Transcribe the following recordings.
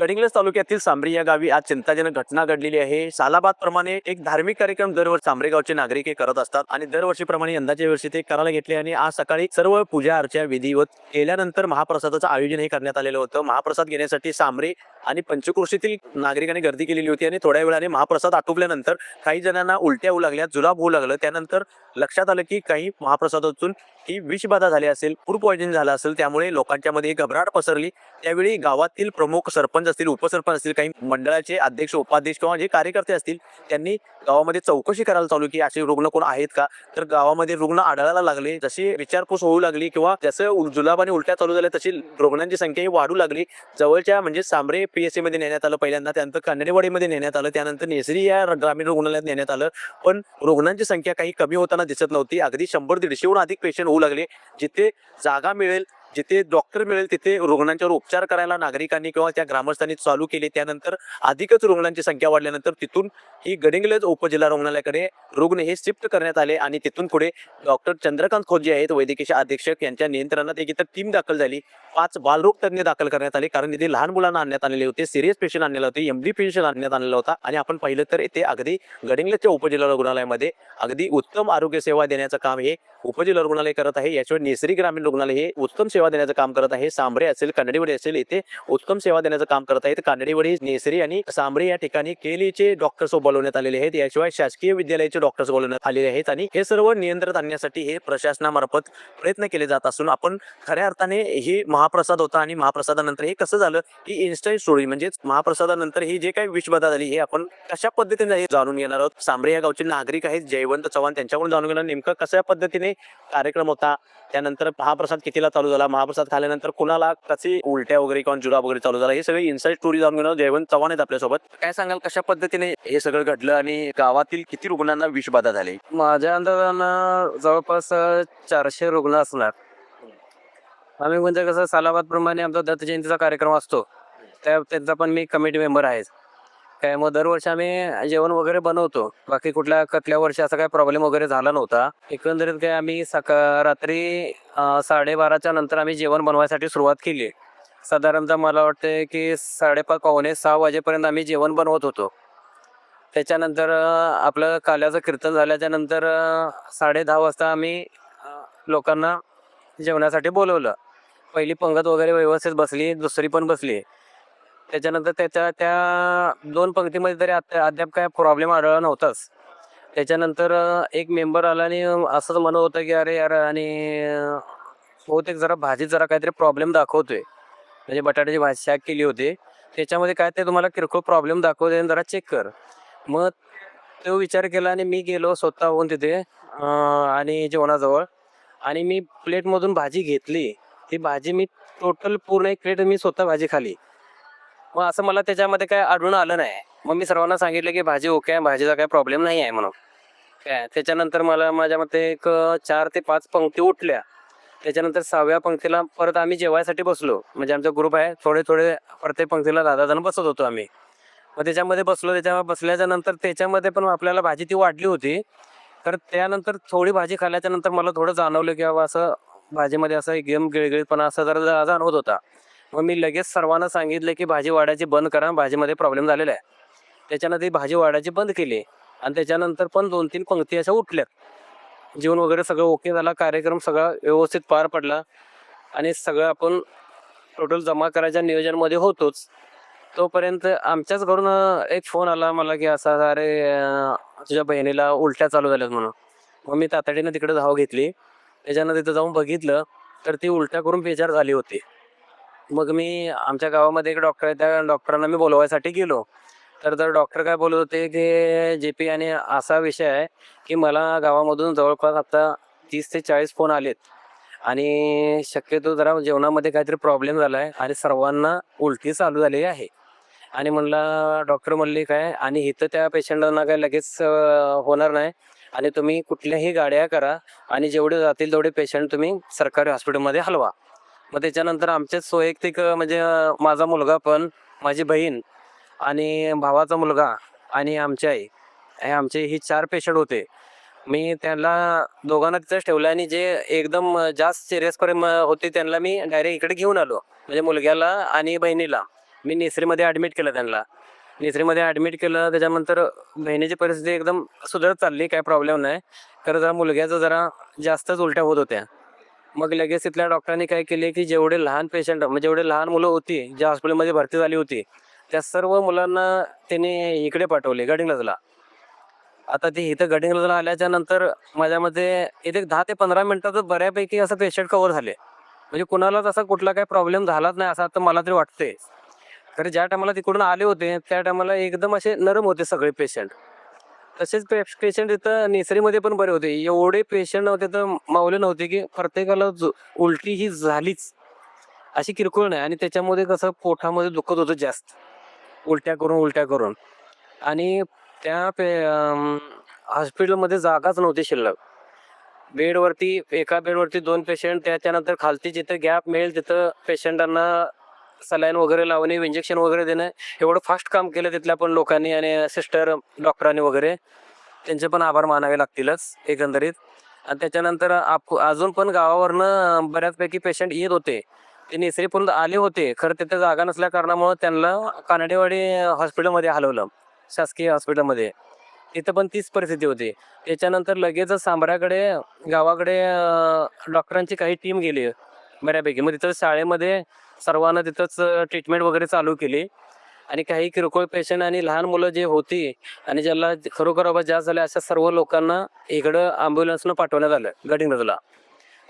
गडिंग्लज तालुक्यातील सांबरी या गावी आज चिंताजनक घटना घडलेली आहे. सालाबाद प्रमाणे एक धार्मिक कार्यक्रम दरवर्षी सांबरे गावचे नागरिक हे करत असतात आणि दरवर्षीप्रमाणे यंदाच्या वर्षी ते करायला घेतले आणि आज सकाळी सर्व पूजा अर्चा विधिवत केल्यानंतर महाप्रसादाचं आयोजन हे करण्यात आलेलं होतं. महाप्रसाद घेण्यासाठी सांबरे आणि पंचक्रोशीतील नागरिकांनी गर्दी केलेली होती आणि थोड्या वेळाने महाप्रसाद आटोपल्यानंतर काही जणांना उलट्या होऊ लागल्या जुलाब होऊ लागलं. त्यानंतर लक्षात आलं की काही महाप्रसादातून ही विषबाधा झाली असेल फूड पॉयझनिंग झालं असेल त्यामुळे लोकांच्या मध्ये घबराट पसरली. त्यावेळी गावातील प्रमुख सरपंच असतील उपसरपंच असतील काही मंडळाचे अध्यक्ष उपाध्यक्ष किंवा जे कार्यकर्ते असतील त्यांनी गावामध्ये चौकशी करायला चालू की असे रुग्ण कोण आहेत का? तर गावामध्ये रुग्ण आढळायला लागले. जशी विचारपूस होऊ लागली किंवा जसं जुलाब आणि उलट्या चालू झाल्या तशी रुग्णांची संख्याही वाढू लागली. जवळच्या म्हणजे सांबरे पीएससी मध्ये नेण्यात आलं पहिल्यांदा त्यानंतर कानडेवाडीमध्ये नेण्यात आलं त्यानंतर नेसरी या ग्रामीण रुग्णालयात नेण्यात आलं. पण रुग्णांची संख्या काही कमी होताना दिसत नव्हती. अगदी शंभर दीडशेहून अधिक पेशंट होऊ लागले. जिथे जागा मिळेल जिथे डॉक्टर मिळेल तिथे रुग्णांच्यावर उपचार करायला नागरिकांनी किंवा त्या ग्रामस्थांनी चालू केले त्यानंतर अधिकच रुग्णांची संख्या वाढल्यानंतर तिथून ही गडिंगलज उपजिल्हा रुग्णालयाकडे रुग्ण हे शिफ्ट करण्यात आले आणि तिथून पुढे डॉक्टर चंद्रकांत खोजे आहेत वैद्यकीय अधीक्षक यांच्या नियंत्रणात एक इतर टीम दाखल झाली. पाच बालरोग तज्ञ दाखल करण्यात आले कारण इथे लहान मुलांना आणण्यात आलेले होते सिरियस पेशंट आणलेला होते एमडी पेशंट आणण्यात आलेला होता आणि आपण पाहिलं तर इथे अगदी गडिंगलजच्या उपजिल्हा रुग्णालयामध्ये अगदी उत्तम आरोग्य सेवा देण्याचं काम हे उपजिल्हा रुग्णालय करत आहे. याशिवाय नेसरी ग्रामीण रुग्णालय हे उत्तम सेवा देण्याचं काम करत आहे. सांबरे असेल कानडीवडी असेल इथे उत्तम सेवा देण्याचं काम करत आहेत. कानडीवडी नेसरी आणि सांबरे या ठिकाणी केलीचे डॉक्टर्स बोलवण्यात आलेले आहेत. याशिवाय शासकीय विद्यालयाचे डॉक्टर्स बोलवण्यात आलेले आहेत आणि हे सर्व नियंत्रणात आणण्यासाठी हे प्रशासनामार्फत प्रयत्न केले जात असून आपण खऱ्या अर्थाने हे महाप्रसाद होता आणि महाप्रसादानंतर हे कसं झालं? की इन्स्टंट स्टोरी म्हणजेच महाप्रसादानंतर ही जे काही विषबाधा झाली हे आपण कशा पद्धतीने जाणून घेणार आहोत? सांबरे या गावचे नागरिक आहेत. जयवंत चव्हाण त्यांच्याकडून जाणून घेणार नेमकं कशा पद्धतीने कार्यक्रम होता. त्यानंतर महाप्रसाद कितीला चालू झाला? महाप्रसाद खाल्यानंतर कुणाला कशी उलट्या वगैरे किंवा जुलाब वगैरे चालू झाला? हे सगळे इन्साइड स्टोरी जाऊन घेणार जयवंत चव्हाण आहेत आपल्यासोबत. काय सांगाल कशा पद्धतीने हे सगळं घडलं आणि गावातील किती रुग्णांना विषबाधा झाली? माझ्या अंदाजानं जवळपास चारशे रुग्ण असणार. आम्ही म्हणजे कसं सालाबाद प्रमाणे आमचा दत्त जयंतीचा कार्यक्रम असतो. त्या त्यांचा पण मी कमिटी मेंबर आहे. काय मग दरवर्षी आम्ही जेवण वगैरे बनवतो. बाकी कुठल्या कटल्या वर्षी असा काही प्रॉब्लेम वगैरे झाला नव्हता. एकंदरीत काय आम्ही सका रात्री साडेबाराच्या नंतर आम्ही जेवण बनवायसाठी सुरुवात केली. साधारणतः मला वाटते की साडेपाच पावणे सहा वाजेपर्यंत आम्ही जेवण बनवत होतो. त्याच्यानंतर आपलं काल्याचं कीर्तन झाल्याच्यानंतर साडे दहा वाजता आम्ही लोकांना जेवणासाठी बोलवलं. पहिली पंगत वगैरे व्यवस्थित बसली दुसरी पण बसली. त्याच्यानंतर त्याच्या त्या दोन पंक्तीमध्ये तरी अद्याप काय प्रॉब्लेम आढळला नव्हताच. त्याच्यानंतर एक मेंबर आला आणि असंच म्हणत होतं की अरे यार आणि बहुतेक जरा भाजीत जरा काहीतरी प्रॉब्लेम दाखवतोय. म्हणजे बटाट्याची भाजी शॅक केली होती. त्याच्यामध्ये काय ते तुम्हाला किरकोळ प्रॉब्लेम दाखवते आणि जरा चेक कर. मग तो विचार केला आणि मी गेलो स्वतःहून तिथे आणि जेवणाजवळ. आणि मी प्लेटमधून भाजी घेतली. ती भाजी मी टोटल पूर्ण एक प्लेट मी स्वतः भाजी खाली मग असं मला त्याच्यामध्ये काय आढळून आलं नाही. मग मी सर्वांना सांगितलं की भाजी ओके आहे भाजीचा काय प्रॉब्लेम नाही आहे म्हणून. काय? त्याच्यानंतर मला माझ्या मते एक चार ते पाच पंक्ती उठल्या. त्याच्यानंतर सहाव्या पंक्तीला परत आम्ही जेवायसाठी बसलो. म्हणजे आमचा ग्रुप आहे थोडे थोडे प्रत्येक पंक्तीला दहा जण बसत होतो आम्ही. मग त्याच्यामध्ये बसलो त्याच्या बसल्याच्या नंतर त्याच्यामध्ये पण आपल्याला भाजी ती वाढली होती. तर त्यानंतर थोडी भाजी खाल्ल्याच्या नंतर मला थोडं जाणवलं की बाबा असं भाजीमध्ये असं एकदम गिळगिळपणा असं जरा जाणवत होता. मग मी लगेच सर्वांना सांगितलं की भाजी वाढायची बंद करा भाजीमध्ये प्रॉब्लेम झालेला आहे. त्याच्यानं ती भाजी वाढायची बंद केली आणि त्याच्यानंतर पण दोन तीन पंक्ती अशा उठल्यात. जेवण वगैरे सगळं ओके झाला कार्यक्रम सगळा व्यवस्थित पार पडला आणि सगळं आपण टोटल जमा करायच्या नियोजनमध्ये होतोच. तोपर्यंत आमच्याच घरून एक फोन आला मला की असा अरे तुझ्या बहिणीला उलट्या चालू झाल्यात म्हणून. मग मी तातडीनं तिकडे धाव घेतली. त्याच्यानं तिथं जाऊन बघितलं तर ती उलट्या करून बेजार झाली होती. मग मी आमच्या गावामध्ये एक डॉक्टर आहे त्या डॉक्टरांना मी बोलवायसाठी गेलो. तर तर डॉक्टर काय बोलत होते की जे पी आणि असा विषय आहे की मला गावामधून जवळपास आता तीस ते चाळीस फोन आलेत. आणि शक्यतो जरा जेवणामध्ये काहीतरी प्रॉब्लेम झाला आहे आणि सर्वांना उलटी चालू झालेली आहे. आणि म्हणला डॉक्टर म्हणले काय आणि इथं त्या पेशंटांना काय लगेच होणार नाही. आणि तुम्ही कुठल्याही गाड्या करा आणि जेवढे जातील तेवढे पेशंट तुम्ही सरकारी हॉस्पिटलमध्ये हलवा. मग त्याच्यानंतर आमच्याच वैयक्तिक म्हणजे माझा मुलगा पण माझी बहीण आणि भावाचा मुलगा आणि आमची आई हे आमचे ही चार पेशंट होते. मी त्यांना दोघांना तिथंच ठेवलं आणि जे एकदम जास्त सिरियस पर्यंत होते त्यांना मी डायरेक्ट इकडे घेऊन आलो. म्हणजे मुलग्याला आणि बहिणीला. मी निसरीमध्ये ॲडमिट केलं त्यांना. निसरीमध्ये ॲडमिट केलं त्याच्यानंतर बहिणीची परिस्थिती एकदम सुधारत चालली काय प्रॉब्लेम नाही. तर जरा मुलग्याचं जरा जास्तच उलट्या होत होत्या. मग लगेच तिथल्या डॉक्टरांनी काय केले की जेवढे लहान पेशंट म्हणजे जेवढे लहान मुलं होती ज्या हॉस्पिटलमध्ये भरती झाली होती त्या सर्व मुलांना त्याने इकडे पाठवले गडिंगलजला आता ते इथं गडिंगलजला आल्याच्यानंतर माझ्यामध्ये इथे दहा ते पंधरा मिनिटात बऱ्यापैकी असं पेशंट कव्हर झाले. म्हणजे कुणालाच असा कुठला काही प्रॉब्लेम झालाच नाही असं आता मला तरी वाटते तर ज्या टायमाला तिकडून आले होते त्या टायमाला एकदम असे नरम होते सगळे पेशंट तसेच पेशंट इथं नेसरीमध्ये पण बरे होते. एवढे पेशंट नव्हते तर मावले नव्हते की प्रत्येकाला उलटी ही झालीच. अशी किरकोळ नाही. आणि त्याच्यामध्ये कसं पोटामध्ये दुखत होतं जास्त. उलट्या करून उलट्या करून. आणि त्या पे हॉस्पिटलमध्ये जागाच नव्हती शिल्लक. बेडवरती एका बेडवरती दोन पेशंट त्याच्यानंतर खालती जिथं गॅप मिळेल तिथं पेशंटांना सलाईन वगैरे लावणे इंजेक्शन वगैरे देणं एवढं फास्ट काम केलं तिथल्या पण लोकांनी आणि सिस्टर डॉक्टरांनी वगैरे. त्यांचे पण आभार मानावे लागतीलच एकंदरीत. आणि त्याच्यानंतर आप अजून पण गावावरनं बऱ्याचपैकी पेशंट येत होते. ते नेसरीपर्यंत आले होते. खरं तिथे जागा नसल्या कारणामुळे त्यांना कानडेवाडी हॉस्पिटलमध्ये हलवलं. शासकीय हॉस्पिटलमध्ये तिथं पण तीच परिस्थिती होती. त्याच्यानंतर लगेचच सांबऱ्याकडे गावाकडे डॉक्टरांची काही टीम गेली बऱ्यापैकी. मग तिथं शाळेमध्ये सर्वांना तिथंच ट्रीटमेंट वगैरे चालू केली. आणि काही किरकोळ पेशंट आणि लहान मुलं जे होती आणि ज्याला खरोखर बाबा जास्त झाले अशा सर्व लोकांना इकडं ॲम्ब्युलन्सनं पाठवण्यात आलं गडिंग्रजला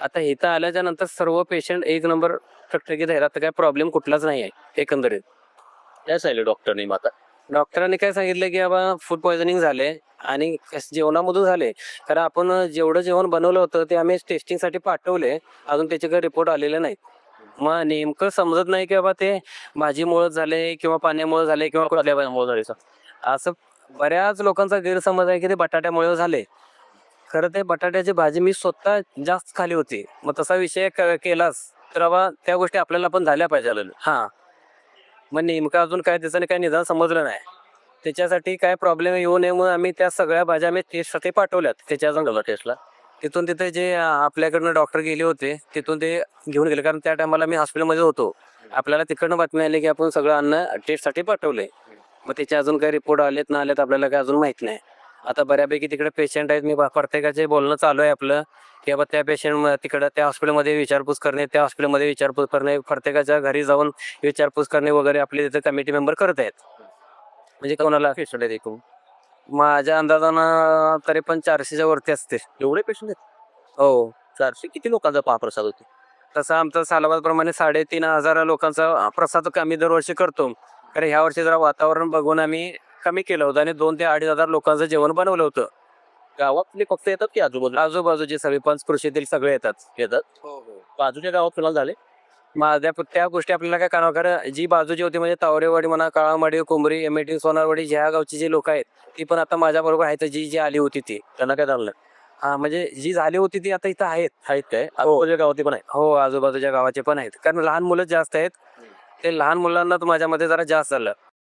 आता इथं आल्याच्यानंतर सर्व पेशंट एक नंबर टकटकीत आहेत. आता काय प्रॉब्लेम कुठलाच नाही आहे एकंदरीत. काय सांगितलं डॉक्टरनी माता डॉक्टरांनी काय सांगितलं की बाबा फूड पॉयझनिंग झाले आणि जेवणामधून झाले. कारण आपण जेवढं जेवण बनवलं होतं ते आम्ही टेस्टिंगसाठी पाठवले. अजून त्याचे काही रिपोर्ट आलेले नाहीत. मग नेमकं समजत नाही की बाबा ते भाजीमुळं झाले किंवा पाण्यामुळे झाले किंवा कुठल्या झाले. असं बऱ्याच लोकांचा गैरसमज आहे की ते बटाट्यामुळे झाले. खरं ते बटाट्याची भाजी मी स्वतः जास्त खाली होती. मग तसा विषय क- केलाच तर बाबा त्या गोष्टी आपल्याला पण झाल्या पाहिजे. हां. मग नेमकं अजून काय त्याचं काय निदान समजलं नाही. त्याच्यासाठी काय प्रॉब्लेम येऊ नये म्हणून आम्ही त्या सगळ्या भाज्या आम्ही टेस्टसाठी पाठवल्यात. त्याच्या अजून टेस्टला तिथून तिथे जे आपल्याकडनं डॉक्टर गेले होते तिथून ते घेऊन गेले. कारण त्या टायमाला मी हॉस्पिटलमध्ये होतो. आपल्याला तिकडनं बातमी आली की आपण सगळं अन्न टेस्टसाठी पाठवले. मग त्याचे अजून काही रिपोर्ट आलेत ना आलेत आपल्याला काही अजून माहीत नाही. आता बऱ्यापैकी तिकडे पेशंट आहेत. मी प्रत्येकाचे बोलणं चालू आहे आपलं. की बाबा त्या पेशंट तिकडं त्या हॉस्पिटलमध्ये विचारपूस करणे त्या हॉस्पिटलमध्ये विचारपूस करणे प्रत्येकाच्या घरी जाऊन विचारपूस करणे वगैरे आपले तिथे कमिटी मेंबर करत आहेत. म्हणजे कोणाला पेशंट आहेत एकूण. माझ्या अंदाजानं तरी पण चारशेच्या वरती असतील एवढे पेशंट आहेत? हो. चारशे किती लोकांचा महाप्रसाद होतो? तसं आमचं सालाबाद प्रमाणे साडेतीन हजार लोकांचा प्रसाद आम्ही दरवर्षी करतो. कारण ह्या वर्षी जरा वातावरण बघून आम्ही कमी केलं होतं आणि दोन ते अडीच हजार लोकांचं जेवण बनवलं होतं. गावातले फक्त येतात की आजूबाजूला? आजूबाजूचे सगळे पंचकृषीतील सगळे येतात. येतात? बाजूच्या गावात फिलहाल झाले? माझ्या त्या गोष्टी आपल्याला काय करावं कारण जी बाजूची होती म्हणजे तावरेवाडी म्हणा काळामाडी कुंभरी एमएटी सोनारवाडी ह्या गावची जी लोक आहेत ती पण आता माझ्या बरोबर आहेत जी जी आली होती ती. त्यांना काय झालं? हा म्हणजे जी झाली होती ती आता इथं आहेत. आहेत काय? आजूबाजूच्या गावातले पण आहेत? हो आजूबाजूच्या गावाचे पण आहेत. कारण लहान मुलं जास्त आहेत. ते लहान मुलांना माझ्यामध्ये जरा जास्त झालं.